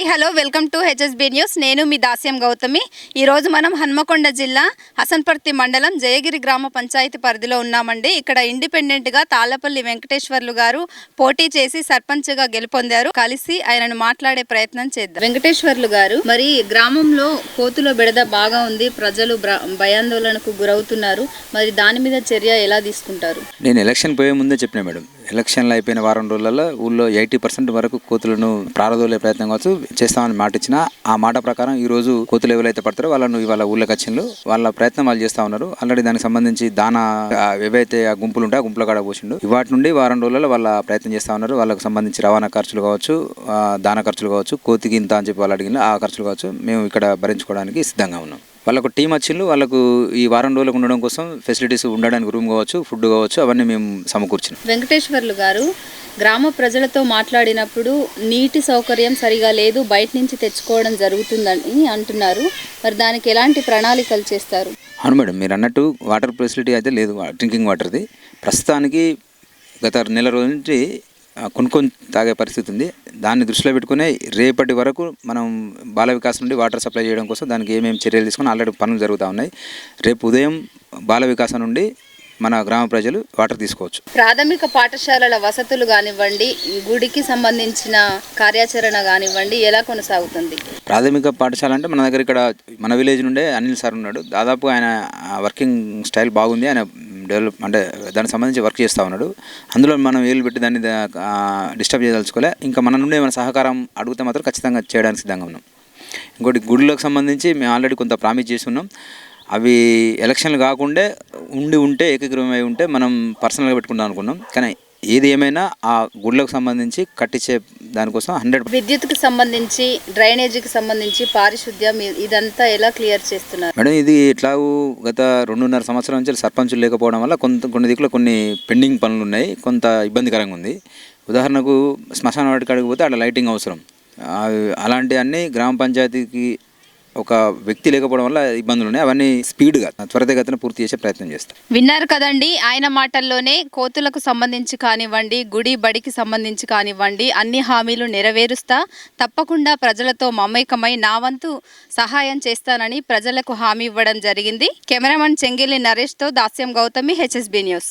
Hi hello welcome to HSB news. నేను మీ దాస్యం గౌతమి. ఈరోజు మనం హన్మకొండ జిల్లా హసన్పర్తి మండలం జయగిరి గ్రామ పంచాయతీ పరిధిలో ఉన్నామండి. ఇక్కడ ఇండిపెండెంట్గా తాళ్ళపల్లి వెంకటేశ్వర్లు గారు పోటీ చేసి సర్పంచ్గా గెలుపొందారు. కలిసి ఆయనను మాట్లాడే ప్రయత్నం చేద్దాం. వెంకటేశ్వర్లు గారు మరి గ్రామంలో కోతుల బిడద బాగా ఉంది. ప్రజలు భయాందోళనకు గురవుతున్నారు. మరి దాని మీద చర్య ఎలా తీసుకుంటారు? నేను ఎలక్షన్ పోయే ముందే చెప్పిన మేడం. ఎలక్షన్లు అయిపోయిన వారం రోజులలో ఊళ్ళో ఎయిటీ పర్సెంట్ వరకు కోతులను ప్రారదోలే ప్రయత్నం కావచ్చు చేస్తామని మాట ఇచ్చిన ఆ మాట ప్రకారం ఈ రోజు కోతులు ఎవరైతే పడతారో వాళ్ళను ఇవాళ ఊళ్ళకి వచ్చిండ్రు వాళ్ళ ప్రయత్నం వాళ్ళు చేస్తా ఉన్నారు. ఆల్రెడీ దానికి సంబంధించి దానా ఏవైతే ఆ గుంపులు ఉంటాయో ఆ గుంపుల కాడ పోసిండు. ఇవాటి నుండి వారం రోజులలో వాళ్ళ ప్రయత్నం చేస్తా ఉన్నారు. వాళ్ళకు సంబంధించి రవాణా ఖర్చులు కావచ్చు దాన ఖర్చులు కావచ్చు కోతికి ఇంత అని చెప్పి వాళ్ళు అడిగిన ఆ ఖర్చులు కావచ్చు మేము ఇక్కడ భరించుకోవడానికి సిద్ధంగా ఉన్నాం. వాళ్ళకు టీం వచ్చిండ్రు వాళ్ళకు ఈ వారం రోజులకు ఉండడం కోసం ఫెసిలిటీస్ ఉండడానికి రూమ్ కావచ్చు ఫుడ్ కావచ్చు అవన్నీ మేము సమకూర్చినాం. వెంకటేశ్వర్లు గారు గ్రామ ప్రజలతో మాట్లాడినప్పుడు నీటి సౌకర్యం సరిగా లేదు బయట నుంచి తెచ్చుకోవడం జరుగుతుందని అంటున్నారు. మరి దానికి ఎలాంటి ప్రణాళికలు చేస్తారు? అవును మేడం మీరు అన్నట్టు వాటర్ ఫెసిలిటీ అయితే లేదు డ్రింకింగ్ వాటర్ది. ప్రస్తుతానికి గత నెల రోజుల నుంచి కొనుక్కొని తాగే పరిస్థితి ఉంది. దాన్ని దృష్టిలో పెట్టుకునే రేపటి వరకు మనం బాల వికాస్ నుండి వాటర్ సప్లై చేయడం కోసం దానికి ఏమేమి చర్యలు తీసుకుని ఆల్రెడీ పనులు జరుగుతూ ఉన్నాయి. రేపు ఉదయం బాల వికాసం నుండి మన గ్రామ ప్రజలు వాటర్ తీసుకోవచ్చు. ప్రాథమిక పాఠశాలల వసతులు కానివ్వండి గుడికి సంబంధించిన కార్యాచరణ కానివ్వండి ఎలా కొనసాగుతుంది? ప్రాథమిక పాఠశాల అంటే మన దగ్గర ఇక్కడ మన విలేజ్ నుండే అనిల్ సార్ ఉన్నాడు. దాదాపు ఆయన వర్కింగ్ స్టైల్ బాగుంది. ఆయన డెవలప్ అంటే దానికి సంబంధించి వర్క్ చేస్తూ ఉన్నాడు. అందులో మనం వేలు పెట్టి దాన్ని డిస్టర్బ్ చేయదలుచుకోలే. ఇంకా మన నుండి ఏమైనా సహకారం అడిగితే మాత్రం ఖచ్చితంగా చేయడానికి సిద్ధంగా ఉన్నాం. ఇంకోటి గుడిలోకి సంబంధించి మేము ఆల్రెడీ కొంత ప్రామిస్ చేసి ఉన్నాం. అవి ఎలక్షన్లు కాకుండా ఉండి ఉంటే ఏకగ్రీవమై ఉంటే మనం పర్సనల్గా పెట్టుకుందాం అనుకున్నాం. కానీ ఏది ఏమైనా ఆ గుడిలకు సంబంధించి కట్టించే దానికోసం హండ్రెడ్ విద్యుత్కి సంబంధించి డ్రైనేజీకి సంబంధించి పారిశుద్ధ్యం ఇదంతా ఎలా క్లియర్ చేస్తున్నారు? మేడం ఇది ఎట్లాగూ గత రెండున్నర సంవత్సరం నుంచి సర్పంచులు లేకపోవడం వల్ల కొంత కొన్ని దిక్కులో కొన్ని పెండింగ్ పనులు ఉన్నాయి కొంత ఇబ్బందికరంగా ఉంది. ఉదాహరణకు శ్మశాన వాటికి కాడికి పోతే అక్కడ లైటింగ్ అవసరం. అలాంటివన్నీ గ్రామ పంచాయతీకి ఒక వ్యక్తి లేకపోవడం వల్ల ఇబ్బందులు ఉన్నాయి. అవన్నీ స్పీడ్గా త్వరితగతిన పూర్తి చేసే ప్రయత్నం చేస్తాం. విన్నారు కదండి ఆయన మాటల్లోనే కోతులకు సంబంధించి కానివ్వండి గుడి బడికి సంబంధించి కానివ్వండి అన్ని హామీలు నెరవేరుస్తా తప్పకుండా ప్రజలతో మమేకమై నా వంతు సహాయం చేస్తానని ప్రజలకు హామీ ఇవ్వడం జరిగింది. కెమెరామన్ చెంగిలి నరేష్తో దాస్యం గౌతమి హెచ్ఎస్బి న్యూస్.